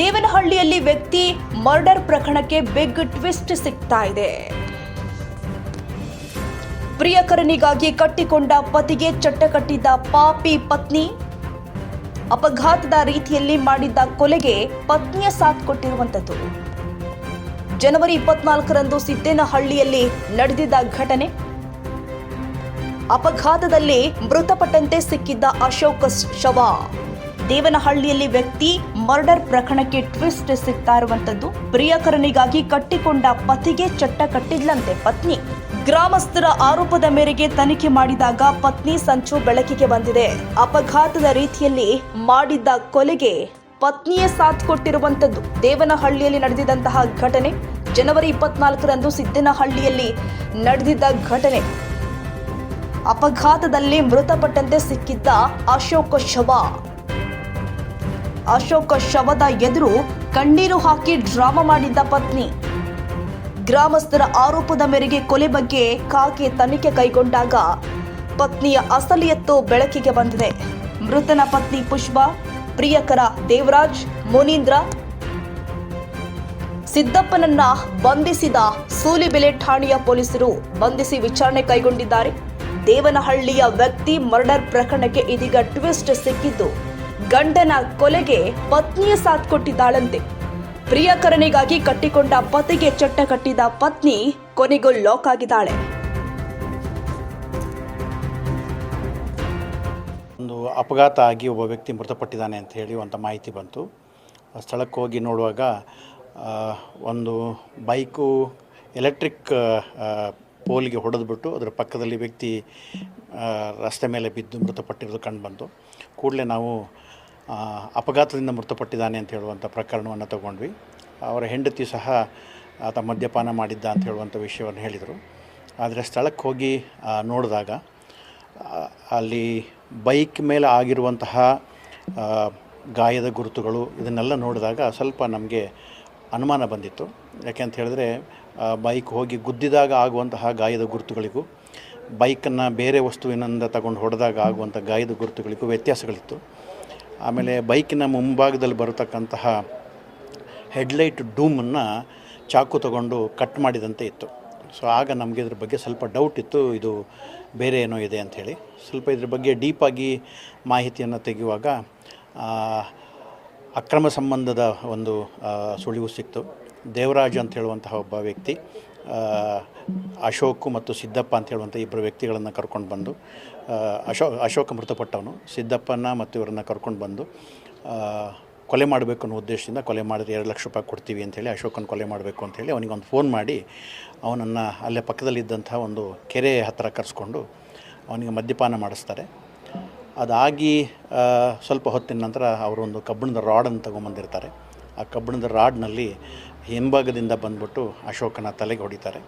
ದೇವನಹಳ್ಳಿಯಲ್ಲಿ ವ್ಯಕ್ತಿ ಮರ್ಡರ್ ಪ್ರಕರಣಕ್ಕೆ big twist ಸಿಗ್ತಾ ಇದೆ. ಪ್ರಿಯಕರನಿಗಾಗಿ ಕಟ್ಟಿಕೊಂಡ ಪತಿಗೆ ಚಟ್ಟ ಕಟ್ಟಿದ್ದ ಪಾಪಿ ಪತ್ನಿ ಅಪಘಾತದ ರೀತಿಯಲ್ಲಿ ಮಾಡಿದ್ದ ಕೊಲೆಗೆ ಪತ್ನಿಯ ಸಾಥ್ ಕೊಟ್ಟಿರುವಂತದ್ದು ಜನವರಿ ಇಪ್ಪತ್ನಾಲ್ಕರಂದು ಸಿದ್ದೇನಹಳ್ಳಿಯಲ್ಲಿ ನಡೆದಿದ್ದ ಘಟನೆ. ಅಪಘಾತದಲ್ಲಿ ಮೃತಪಟ್ಟಂತೆ ಸಿಕ್ಕಿದ್ದ ಅಶೋಕ ಶವ. ದೇವನಹಳ್ಳಿಯಲ್ಲಿ ವ್ಯಕ್ತಿ ಮರ್ಡರ್ ಪ್ರಕರಣಕ್ಕೆ ಟ್ವಿಸ್ಟ್ ಸಿಗ್ತಾ ಇರುವಂತದ್ದು ಪ್ರಿಯಕರನಿಗಾಗಿ ಕಟ್ಟಿಕೊಂಡ ಪತಿಗೆ ಚಟ್ಟ ಕಟ್ಟಿದ್ಲಂತೆ ಪತ್ನಿ. ಗ್ರಾಮಸ್ಥರ ಆರೋಪದ ಮೇರೆಗೆ ತನಿಖೆ ಮಾಡಿದಾಗ ಪತ್ನಿ ಸಂಚು ಬೆಳಕಿಗೆ ಬಂದಿದೆ. ಅಪಘಾತದ ರೀತಿಯಲ್ಲಿ ಮಾಡಿದ್ದ ಕೊಲೆಗೆ ಪತ್ನಿಯೇ ಸಾಥ್ ಕೊಟ್ಟಿರುವಂತದ್ದು ದೇವನಹಳ್ಳಿಯಲ್ಲಿ ನಡೆದಿದಂತಹ ಘಟನೆ ಜನವರಿ ಇಪ್ಪತ್ನಾಲ್ಕರಂದು ಸಿದ್ದನಹಳ್ಳಿಯಲ್ಲಿ ನಡೆದಿದ್ದ ಘಟನೆ. ಅಪಘಾತದಲ್ಲಿ ಮೃತಪಟ್ಟಂತೆ ಸಿಕ್ಕಿದ್ದ ಅಶೋಕ ಶವ. ಅಶೋಕ ಶವದ ಎದುರು ಕಣ್ಣೀರು ಹಾಕಿ ಡ್ರಾಮಾ ಮಾಡಿದ್ದ ಪತ್ನಿ. ಗ್ರಾಮಸ್ಥರ ಆರೋಪದ ಮೇರೆಗೆ ಕೊಲೆ ಬಗ್ಗೆ ಕಾಗೆ ತನಿಖೆ ಕೈಗೊಂಡಾಗ ಪತ್ನಿಯ ಅಸಲಿಯತ್ತು ಬೆಳಕಿಗೆ ಬಂದಿದೆ. ಮೃತನ ಪತ್ನಿ ಪುಷ್ಪ, ಪ್ರಿಯಕರ ದೇವರಾಜ್, ಮುನೀಂದ್ರ ಸಿದ್ದಪ್ಪನನ್ನ ಬಂಧಿಸಿದ ಸೂಲಿಬೆಲೆ ಠಾಣೆಯ ಪೊಲೀಸರು ಬಂಧಿಸಿ ವಿಚಾರಣೆ ಕೈಗೊಂಡಿದ್ದಾರೆ. ದೇವನಹಳ್ಳಿಯ ವ್ಯಕ್ತಿ ಮರ್ಡರ್ ಪ್ರಕರಣಕ್ಕೆ ಇದೀಗ ಟ್ವಿಸ್ಟ್ ಸಿಕ್ಕಿದ್ದು. ಗಂಡನ ಕೊಲೆಗೆ ಪತ್ನಿಯ ಸಾಥ್ ಕೊಟ್ಟಿದ್ದಾಳಂತೆ. ಪ್ರಿಯಕರನಿಗಾಗಿ ಕಟ್ಟಿಕೊಂಡ ಪತಿಗೆ ಚಟ್ಟ ಕಟ್ಟಿದ ಪತ್ನಿ ಕೊನೆಗೂ ಲಾಕ್ ಆಗಿದ್ದಾಳೆ. ಒಂದು ಅಪಘಾತ ಆಗಿ ಒಬ್ಬ ವ್ಯಕ್ತಿ ಮೃತಪಟ್ಟಿದ್ದಾನೆ ಅಂತ ಹೇಳಿ ಒಂದು ಮಾಹಿತಿ ಬಂತು. ಸ್ಥಳಕ್ಕೆ ಹೋಗಿ ನೋಡುವಾಗ ಒಂದು ಬೈಕು ಎಲೆಕ್ಟ್ರಿಕ್ ಪೋಲ್ಗೆ ಹೊಡೆದ್ಬಿಟ್ಟು ಅದರ ಪಕ್ಕದಲ್ಲಿ ವ್ಯಕ್ತಿ ರಸ್ತೆ ಮೇಲೆ ಬಿದ್ದು ಮೃತಪಟ್ಟಿರೋದು ಕಂಡುಬಂತು ಕೂಡಲೇ ನಾವು ಅಪಘಾತದಿಂದ ಮೃತಪಟ್ಟಿದ್ದಾನೆ ಅಂತ ಹೇಳುವಂಥ ಪ್ರಕರಣವನ್ನು ತಗೊಂಡ್ವಿ. ಅವರ ಹೆಂಡತಿ ಸಹ ಆತ ಮದ್ಯಪಾನ ಮಾಡಿದ್ದ ಅಂತ ಹೇಳುವಂಥ ವಿಷಯವನ್ನು ಹೇಳಿದರು. ಆದರೆ ಸ್ಥಳಕ್ಕೆ ಹೋಗಿ ನೋಡಿದಾಗ ಅಲ್ಲಿ ಬೈಕ್ ಮೇಲೆ ಆಗಿರುವಂತಹ ಗಾಯದ ಗುರುತುಗಳು ಇದನ್ನೆಲ್ಲ ನೋಡಿದಾಗ ಸ್ವಲ್ಪ ನಮಗೆ ಅನುಮಾನ ಬಂದಿತ್ತು. ಯಾಕೆ ಅಂತ ಹೇಳಿದ್ರೆ ಬೈಕ್ ಹೋಗಿ ಗುದ್ದಿದಾಗ ಆಗುವಂತಹ ಗಾಯದ ಗುರುತುಗಳಿಗೂ ಬೈಕನ್ನು ಬೇರೆ ವಸ್ತುವಿನಿಂದ ತಗೊಂಡು ಹೊಡೆದಾಗ ಆಗುವಂಥ ಗಾಯದ ಗುರುತುಗಳಿಗೂ ವ್ಯತ್ಯಾಸಗಳಿತ್ತು. ಆಮೇಲೆ ಬೈಕಿನ ಮುಂಭಾಗದಲ್ಲಿ ಬರತಕ್ಕಂತಹ ಹೆಡ್ಲೈಟ್ ಡೂಮನ್ನು ಚಾಕು ತಗೊಂಡು ಕಟ್ ಮಾಡಿದಂತೆ ಇತ್ತು. ಸೊ ಆಗ ನಮಗೆ ಇದ್ರ ಬಗ್ಗೆ ಸ್ವಲ್ಪ ಡೌಟ್ ಇತ್ತು, ಇದು ಬೇರೆ ಏನೋ ಇದೆ ಅಂಥೇಳಿ ಸ್ವಲ್ಪ ಇದ್ರ ಬಗ್ಗೆ ಡೀಪಾಗಿ ಮಾಹಿತಿಯನ್ನು ತೆಗೆಯುವಾಗ ಅಕ್ರಮ ಸಂಬಂಧದ ಒಂದು ಸುಳಿವು ಸಿಕ್ತು. ದೇವರಾಜ್ ಅಂತ ಹೇಳುವಂತಹ ಒಬ್ಬ ವ್ಯಕ್ತಿ ಅಶೋಕ್ ಮತ್ತು ಸಿದ್ದಪ್ಪ ಅಂತ ಹೇಳುವಂಥ ಇಬ್ಬರು ವ್ಯಕ್ತಿಗಳನ್ನು ಕರ್ಕೊಂಡು ಬಂದು ಅಶೋ, ಅಶೋಕ ಮೃತಪಟ್ಟವನು, ಸಿದ್ದಪ್ಪನ ಮತ್ತು ಇವರನ್ನು ಕರ್ಕೊಂಡು ಬಂದು ಕೊಲೆ ಮಾಡಬೇಕು ಅನ್ನೋ ಉದ್ದೇಶದಿಂದ ಕೊಲೆ ಮಾಡಿದ್ರೆ ಎರಡು ಲಕ್ಷ ರೂಪಾಯಿ ಕೊಡ್ತೀವಿ ಅಂಥೇಳಿ ಅಶೋಕನ ಕೊಲೆ ಮಾಡಬೇಕು ಅಂಥೇಳಿ ಅವನಿಗೆ ಒಂದು ಫೋನ್ ಮಾಡಿ ಅವನನ್ನು ಅಲ್ಲೇ ಪಕ್ಕದಲ್ಲಿದ್ದಂಥ ಒಂದು ಕೆರೆ ಹತ್ತಿರ ಕರೆಸ್ಕೊಂಡು ಅವನಿಗೆ ಮದ್ಯಪಾನ ಮಾಡಿಸ್ತಾರೆ. ಅದಾಗಿ ಸ್ವಲ್ಪ ಹೊತ್ತಿನ ನಂತರ ಅವರು ಒಂದು ಕಬ್ಬಿಣದ ರಾಡನ್ನು ತೊಗೊಂಬಂದಿರ್ತಾರೆ. ಆ ಕಬ್ಬಿಣದ ರಾಡ್ನಲ್ಲಿ ಹಿಂಭಾಗದಿಂದ ಬಂದ್ಬಿಟ್ಟು ಅಶೋಕನ ತಲೆಗೆ ಹೊಡಿತಾರೆ.